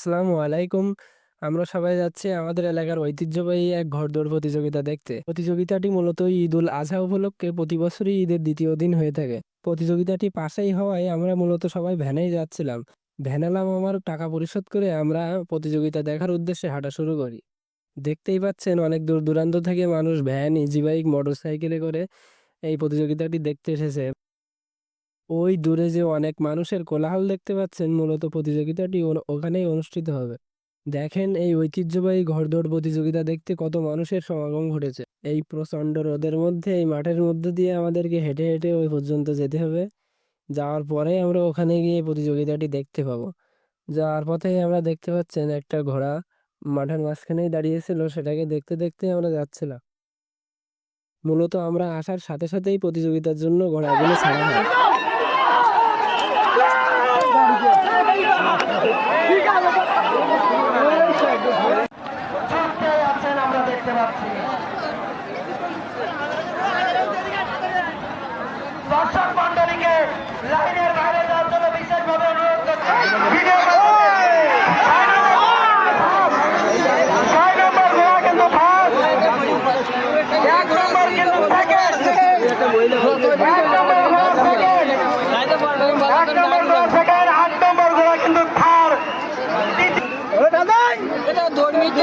আসসালামু আলাইকুম। আমরা সবাই যাচ্ছি আমাদের এলাকার ঐতিহ্যবাহী এক ঘোড়দৌড় প্রতিযোগিতা দেখতে। প্রতিযোগিতাটি মূলত ঈদ উল আজহা উপলক্ষে প্রতি বছরই ঈদের দ্বিতীয় দিন হয়ে থাকে। প্রতিযোগিতাটি পাশেই হওয়ায় আমরা মূলত সবাই ভ্যানেই যাচ্ছিলাম। ভ্যানালাম আমার টাকা পরিশোধ করে আমরা প্রতিযোগিতা দেখার উদ্দেশ্যে হাঁটা শুরু করি। দেখতেই পাচ্ছেন অনেক দূর দূরান্ত থেকে মানুষ ভ্যান, ইজি বাইক, মোটরসাইকেলে করে এই প্রতিযোগিতাটি দেখতে এসেছে। ওই দূরে যে অনেক মানুষের কোলাহল দেখতে পাচ্ছেন, মূলত প্রতিযোগিতাটি ওখানেই অনুষ্ঠিত হবে। দেখেন এই ঐতিহ্যবাহী ঘোড়দৌড় প্রতিযোগিতা দেখতে কত মানুষের সমাগম ঘটেছে। এই প্রচণ্ড রোদের মধ্যে, এই মাঠের মধ্যে দিয়ে আমাদেরকে হেঁটে হেঁটে ওই পর্যন্ত যেতে হবে। যাওয়ার পরে আমরা ওখানে গিয়ে প্রতিযোগিতাটি দেখতে পাবো। যাওয়ার পথে আমরা দেখতে পাচ্ছেন একটা ঘোড়া মাঠের মাঝখানেই দাঁড়িয়েছিল সেটাকে দেখতে দেখতে আমরা যাচ্ছিলাম। মূলত আমরা আসার সাথে সাথেই প্রতিযোগিতার জন্য ঘোড়াগুলো ছাড়া হয়। দেখতে পাচ্ছি দর্শক মন্ডলীকে লাইনের বাইরে যাওয়ার জন্য বিশেষভাবে অনুরোধ করছি। ভিডিও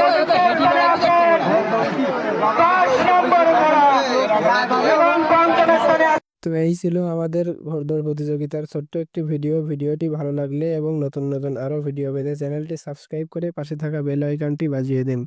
মাধ্যমে তো এই ছিল আমাদের ঘরদৌড় প্রতিযোগিতার ছোট্ট একটি ভিডিও। ভিডিওটি ভালো লাগলে এবং নতুন নতুন আরও ভিডিও পেতে চ্যানেলটি সাবস্ক্রাইব করে পাশে থাকা বেল আইকনটি বাজিয়ে দিন।